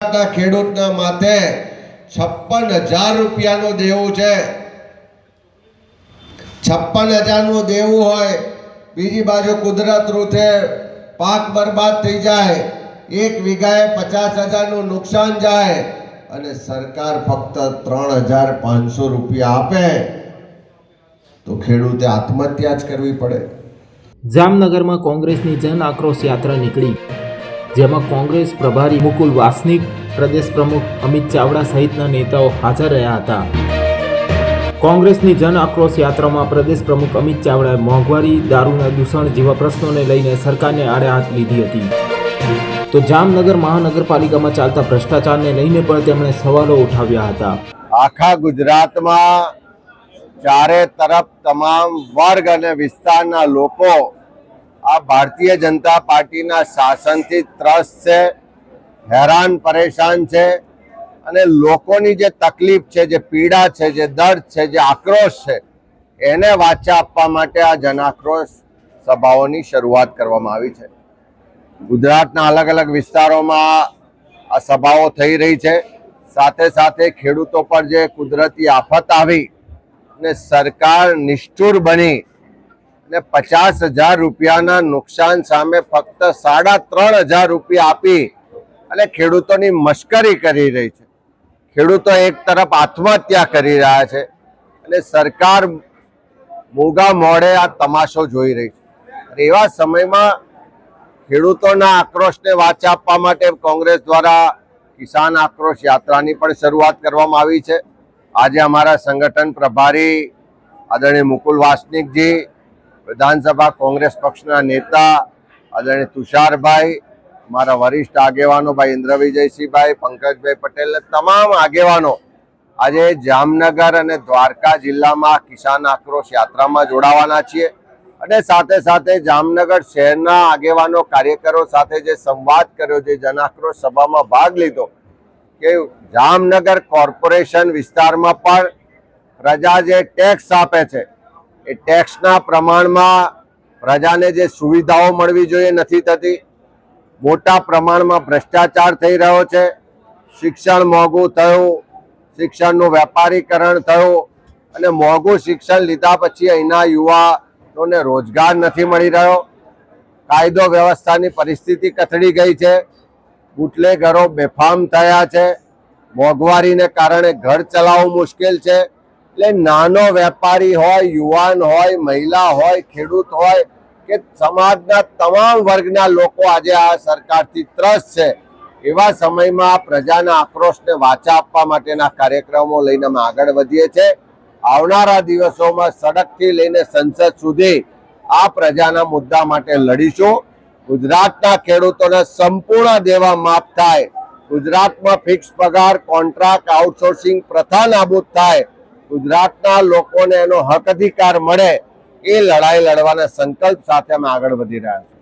ગુજરાતના ખેડૂતના માથે છપ્પન હજાર રૂપિયાનું દેવું છે. છપ્પન હજારનું દેવું હોય, બીજી બાજુ કુદરત રૂથે પાક બરબાદ થઈ જાય, એક વીઘાએ પચાસ હજારનું નુકસાન જાય અને સરકાર ફક્ત ત્રણ હજાર પાંચસો રૂપિયા આપે, તો ખેડૂતે આત્મહત્યા જ કરવી પડે. જામનગરમાં કોંગ્રેસની જન આક્રોશ યાત્રા નીકળી. જેમાં કોંગ્રેસ પ્રભારી મુકુલ વાસનિક, પ્રદેશ પ્રમુખ અમિત ચાવડા સહિતના નેતાઓ હાજર રહ્યા હતા. કોંગ્રેસની જન આક્રોશ યાત્રામાં પ્રદેશ પ્રમુખ અમિત ચાવડાએ મોંઘવારી, દારૂના દૂષણ જેવા પ્રશ્નોને લઈને સરકારને આડે હાથ લીધી હતી. તો જામનગર મહાનગરપાલિકામાં ચાલતા ભ્રષ્ટાચારને લઈને પણ તેમણે સવાલો ઉઠાવ્યા હતા. આખા ગુજરાતમાં ચારે તરફ તમામ વર્ગ અને વિસ્તારના લોકો આ ભારતીય જનતા પાર્ટીના શાસનથી ત્રસ્ત છે, હેરાન, પરેશાન છે અને લોકોની જે તકલીફ છે, જે પીડા છે, જે દર્દ છે, જે આક્રોશ છે, એને વાચા આપવા માટે આ જનાક્રોશ સભાઓની શરૂઆત કરવામાં આવી છે. ગુજરાતના અલગ અલગ વિસ્તારોમાં આ સભાઓ થઈ રહી છે. સાથે સાથે ખેડૂતો પર જે કુદરતી આફત આવી ને સરકાર નિષ્ઠુર બની ને પચાસ હજાર રૂપિયાના નુકસાન સામે ફક્ત સાડા ત્રણ હજાર રૂપિયા આપી અને ખેડૂતોની મશ્કરી કરી રહી છે. ખેડૂતો એક તરફ આત્મહત્યા કરી રહ્યા છે અને સરકાર મોગા મોડે આ તમાશો જોઈ રહી છે. એવા સમયમાં ખેડૂતોના આક્રોશને વાચા આપવા માટે કોંગ્રેસ દ્વારા કિસાન આક્રોશ યાત્રાની પણ શરૂઆત કરવામાં આવી છે. આજે અમારા સંગઠન પ્રભારી આદરણીય મુકુલ વાસનિકજી વિધાનસભા કોંગ્રેસ પક્ષના નેતા આદરણીય તુષારભાઈ, મારા વરિષ્ઠ આગેવાનો ભાઈ ઇન્દ્ર વિજયસિંહભાઈ પંકજભાઈ પટેલ તમામ આગેવાનો આજે જામનગર અને દ્વારકા જિલ્લામાં કિસાન આક્રોશ યાત્રામાં જોડાવાના છીએ. અને સાથે સાથે જામનગર શહેરના આગેવાનો કાર્યકરો સાથે જે સંવાદ કર્યો, જે જનાક્રોશ સભામાં ભાગ લીધો કે જામનગર કોર્પોરેશન વિસ્તારમાં પણ પ્રજા જે ટેક્સ આપે છે એ ટેક્સના પ્રમાણમાં પ્રજાને જે સુવિધાઓ મળવી જોઈએ નથી થતી, મોટા પ્રમાણમાં ભ્રષ્ટાચાર થઈ રહ્યો છે, શિક્ષણ મોંઘું થયું, શિક્ષણનું વેપારીકરણ થયું અને મોંઘું શિક્ષણ લીધા પછી અહીંના યુવાનોને રોજગાર નથી મળી રહ્યો. કાયદો વ્યવસ્થાની પરિસ્થિતિ કથળી ગઈ છે, બુટલેગરો બેફામ થયા છે, મોંઘવારીને કારણે ઘર ચલાવવું મુશ્કેલ છે. એટલે નાનો વેપારી હોય, યુવાન હોય, મહિલા હોય, ખેડૂત હોય, કે સમાજના તમામ વર્ગના લોકો આજે આ સરકારથી ત્રસ્ત છે. એવા સમયમાં પ્રજાના આક્રોશને વાચા આપવા માટેના કાર્યક્રમો લઈને અમે આગળ વધીએ છીએ આવનારા દિવસોમાં સડકથી લઈને સંસદ સુધી આ પ્રજાના મુદ્દા માટે લડીશું. ગુજરાતના ખેડૂતોને સંપૂર્ણ દેવા માફ થાય. ગુજરાતમાં ફિક્સ પગાર કોન્ટ્રાક્ટ આઉટસોર્સિંગ પ્રથા નાબૂદ થાય. ગુજરાતના લોકોને એનો હક અધિકાર મળે એ લડાઈ લડવાના સંકલ્પ સાથે અમે આગળ વધી રહ્યા છીએ.